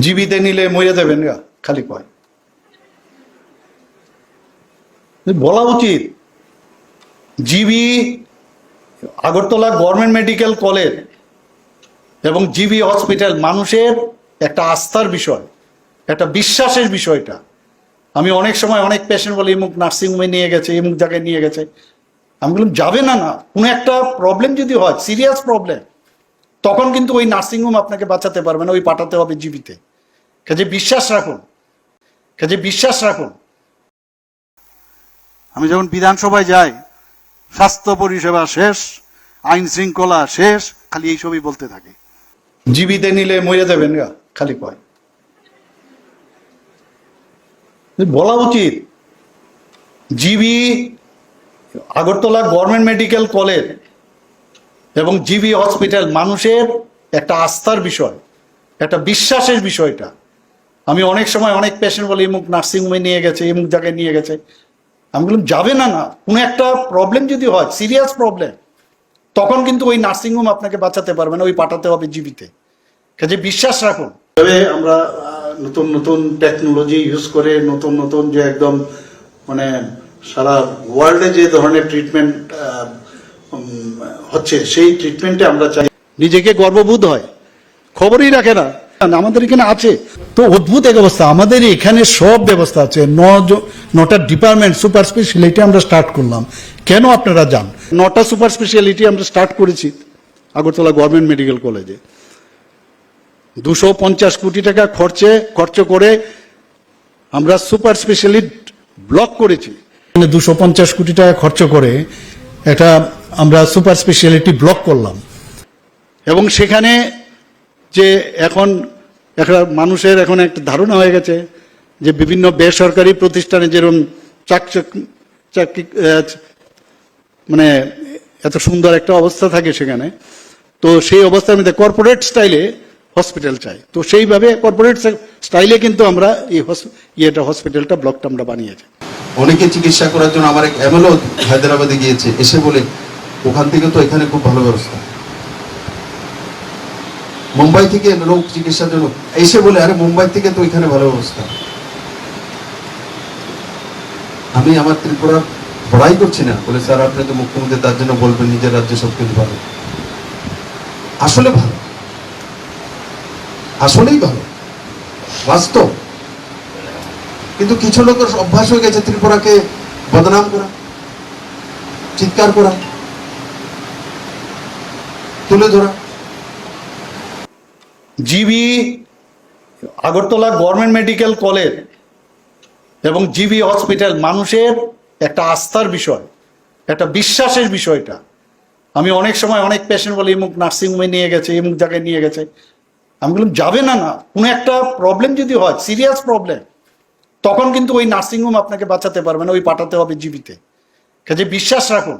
জীবিতে নিলে মরে দেবেন গা, খালি কয়। বলা উচিত GB Agartala government medical college এবং জিবি হসপিটাল মানুষের একটা আস্থার বিষয় একটা বিশ্বাসের বিষয়টা আমি অনেক সময় অনেক পেশেন্ট বলে এমুক নার্সিংহোমে নিয়ে গেছে এমুক জায়গায় নিয়ে গেছে। আমি বললাম যাবে না না। কোনো একটা প্রবলেম যদি হয় সিরিয়াস প্রবলেম তখন কিন্তু ওই নার্সিংহোম আপনাকে বাঁচাতে পারবে না ওই পাঠাতে হবে জীবিতে। কাজে বিশ্বাস রাখুন কাজে বিশ্বাস রাখুন। আমি যখন বিধানসভায় যাই স্বাস্থ্য পরিষেবা শেষ আইন শৃঙ্খলা শেষ খালি এইসবই বলতে থাকে। জীবিতে নিলে মরে দেবেন গা খালি কয় বলা উচিত GB Agartala government medical college এবং জিবি হসপিটাল মানুষের একটা আস্থার বিষয়, একটা বিশ্বাসের বিষয়টা। আমি অনেক সময় অনেক পেশেন্ট বলে, এমুক নার্সিংহোমে নিয়ে গেছে, এমুক জায়গায় নিয়ে গেছে। আমি বললাম, যাবে না না। কোনো একটা প্রবলেম যদি হয় সিরিয়াস প্রবলেম তখন কিন্তু ওই নার্সিংহোম আপনাকে বাঁচাতে পারবে না, ওই পাঠাতে হবে জীবিতে। কাজে বিশ্বাস রাখুন। তবে আমরা নতুন নতুন টেকনোলজি ইউজ করে, নতুন নতুন যে একদম মানে সারা ওয়ার্ল্ডে যে ধরনের ট্রিটমেন্ট হচ্ছে সেই ট্রিটমেন্টে আমরা চাই। নিজেকে গর্ববোধ হয়। খবরই রাখে না। আমাদের এখানে আছে। তো অদ্ভুত এক অবস্থা। আমাদের এখানে সব ব্যবস্থা আছে। ন নটা ডিপার্টমেন্ট সুপার স্পেশালিটি আমরা স্টার্ট করলাম। কেন আপনারা যান? নটা সুপার স্পেশালিটি আমরা স্টার্ট করেছি আগরতলা গভর্নমেন্ট মেডিকেল কলেজে দুশো পঞ্চাশ কোটি টাকা খরচে খরচ করে আমরা সুপার স্পেশালিট ব্লক করেছি। দুশো পঞ্চাশ কোটি টাকা খরচ করে একটা আমরা সুপার স্পেশালিটি ব্লক করলাম। এবং সেখানে যে এখন একটা মানুষের এখন একটা ধারণা হয়ে গেছে যে বিভিন্ন বেসরকারি প্রতিষ্ঠানে যেরকম চাকচক চাকরি মানে এত সুন্দর একটা অবস্থা থাকে সেখানে, তো সেই অবস্থার মধ্যে কর্পোরেট স্টাইলে হসপিটাল চাই। তো সেইভাবে কর্পোরেট স্টাইলে কিন্তু আমরা এই ইয়েটা, হসপিটালটা, ব্লকটা আমরা বানিয়েছি। অনেকে চিকিৎসা করার জন্য আমার এক এমএলও হায়দ্রাবাদে গিয়েছে, এসে বলে ওখান থেকে তো এখানে খুব ভালো ব্যবস্থা। মুম্বাই থেকে লোক চিকিৎসার জন্য এসে বলে, আরে, মুম্বাই থেকে তো এখানে ভালো ব্যবস্থা। আমি আমার ত্রিপুরা বড়াই করছি না। বলে, স্যার, আপনি তো মুখ্যমন্ত্রী, তার জন্য বলবেন, নিজের রাজ্যে সব কিছু ভালো। আসলে ভালো। আসলেই ভালো। বাস্তব। কিন্তু কিছু লোকের অভ্যাস হয়ে গেছে ত্রিপুরাকে বদনাম করা, চিৎকার করা। তুলে ধরা। GB Agartala government medical college এবং জিবি হসপিটাল মানুষের একটা আস্থার বিষয়, একটা বিশ্বাসের বিষয়টা আমি অনেক সময় অনেক পেশেন্ট বলে এমুক নার্সিংহোমে নিয়ে গেছে এমুক জায়গায় নিয়ে গেছে। আমি বললাম, যাবে না না। কোনো একটা প্রবলেম যদি হয় সিরিয়াস প্রবলেম তখন কিন্তু ওই নার্সিংহোম আপনাকে বাঁচাতে পারবে না, ওই পাঠাতে হবে জীবিতে। কাজে বিশ্বাস রাখুন